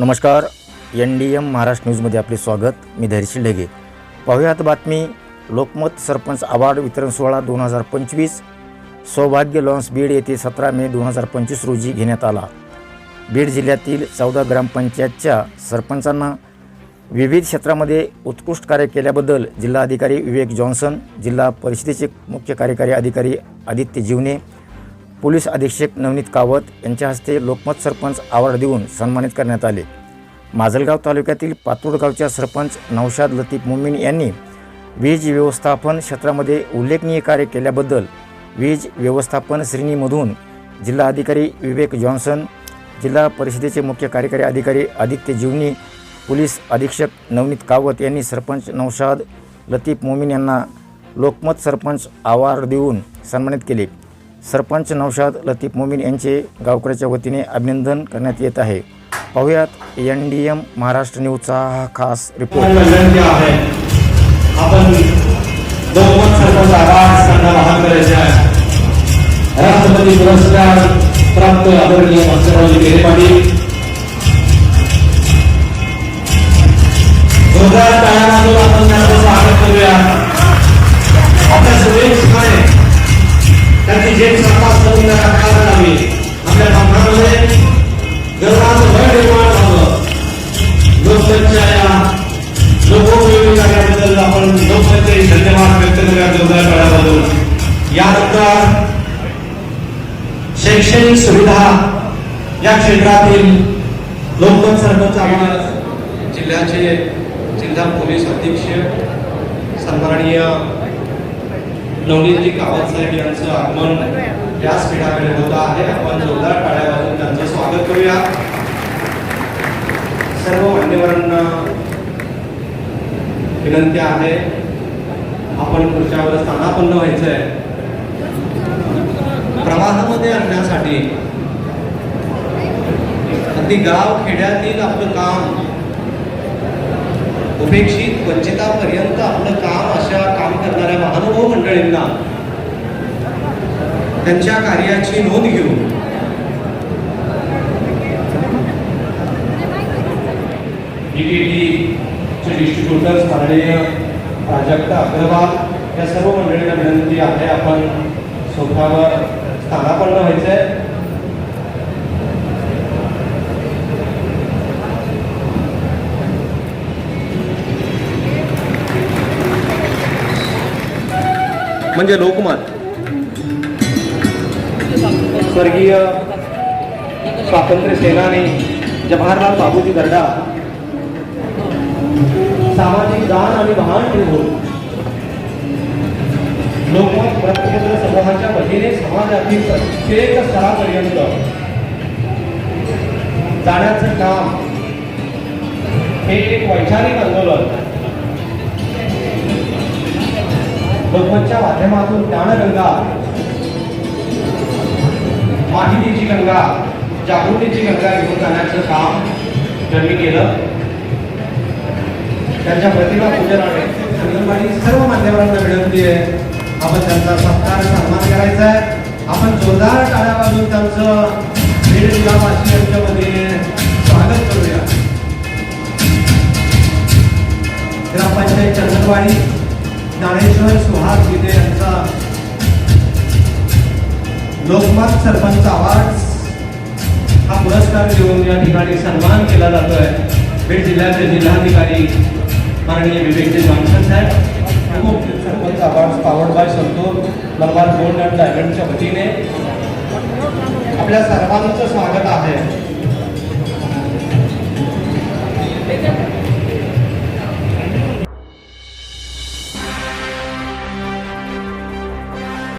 नमस्कार. N D M Maharashtra न्यूजमध्ये आपले स्वागत. मी धैर्यशील ढगे. पाहुयात बातमी. लोकमत सरपंच अवॉर्ड वितरण सोहळा दोन हजार पंचवीस. सौभाग्य लॉन्स बीड येथे सतरा मे दोन हजार पंचवीस रोजी घेण्यात आला. बीड जिल्ह्यातील चौदा ग्रामपंचायतच्या सरपंचांना विविध क्षेत्रामध्ये उत्कृष्ट कार्य केल्याबद्दल जिल्हाधिकारी विवेक जॉन्सन जिल्हा परिषदेचे मुख्य कार्यकारी अधिकारी आदित्य जीवने पोलीस अधीक्षक नवनीत कावत यांच्या हस्ते लोकमत सरपंच अवॉर्ड देऊन सन्मानित करण्यात आले. माजलगाव तालुक्यातील पातूर गावच्या सरपंच नौशाद लतीफ मुमीन यांनी वीज व्यवस्थापन क्षेत्रामध्ये उल्लेखनीय कार्य केल्याबद्दल वीज व्यवस्थापन श्रेणीमधून जिल्हाधिकारी विवेक जॉन्सन जिल्हा परिषदेचे मुख्य कार्यकारी अधिकारी आदित्य जीवनी पोलीस अधीक्षक नवनीत कावत यांनी सरपंच नौशाद लतीफ मोमीन यांना लोकमत सरपंच अवॉर्ड देऊन सन्मानित केले. सरपंच नौशाद लतीफ मोमीन यांचे गावकऱ्याच्या वतीने अभिनंदन करण्यात येत आहे. पाहुयात एन डी एम महाराष्ट्र न्यूजचा हा खास रिपोर्ट आपण राष्ट्रपती पुरस्कार प्राप्त आदरणीय मास्टररावजी गेले पाटील. करायला आपल्या कामामध्ये गर्वाचं भय निर्माण झालं लोकसंख्या या लोकोपयोगी कार्याबद्दल आपण लोकसंख्येने धन्यवाद व्यक्त करूया जोरदार टाळ्या यानंतर शैक्षणिक सुविधा या क्षेत्रातील लोकमत सरपंच आम्हाला जिल्ह्याचे जिल्हा पोलीस अधीक्षक सन्माननीय नवनीतजी कावत साहेब यांचं आगमन व्यासपीठाकडे होत आहे. आपण जोरदार टाळ्या वाजून त्यांचं स्वागत करूया. सर्व मान्यवरांना विनंती आहे. आपण खुर्च्यावर स्थानापन्न व्हायचंय. प्रवाहामध्ये आणण्यासाठी अगदी गाव खेड्यातील आपलं काम उपेक्षित वंचितापर्यंत आपलं काम अशा काम करणाऱ्या महानुभव मंडळींना त्यांच्या कार्याची नोंद घेऊन. डिस्ट्रीब्युटर्स माननीय प्राजक्ता अग्रवाल या सर्व मंडळींना विनंती आहे आपण सोफ्यावर स्थानापन्न व्हायचंय. म्हणजे लोकमत. स्वर्गीय स्वातंत्र्य सेनानी जवाहरलाल बाबूजी दर्डा सामाजिक दान आणि भान ठेवून लोकमत वृत्तपत्र समूहाच्या वतीने समाजातील प्रत्येक स्तरापर्यंत जाण्याचं काम हे एक वैचारिक आंदोलन. लोकमतच्या माध्यमातून ज्ञानगंगा माहितीची गंगा जागृतीची गंगा घेऊन जाण्याचं काम त्यांनी केलं. त्यांच्या प्रतिभा पूजनाने अंगणवाडी सर्व मान्यवरांना विनंती आहे. आपण त्यांचा सत्कार सन्मान करायचा आहे. आपण जोरदार टाळ्या बाजून त्यांचं बीड जिल्हावासियांच्या वतीने स्वागत करूया. ग्रामपंचायत चंदनवाडी लोकमत सरपंच अवॉर्ड हा पुरस्कार देऊन या ठिकाणी सन्मान केला जातोय. बीड जिल्ह्याचे जिल्हाधिकारी माननीय विवेकजी जॉन्सन साहेब. खूप sarpanch award powered by Santosh Malabar gold and डायमंडच्या वतीने. आपल्या सर्वांचं स्वागत आहे.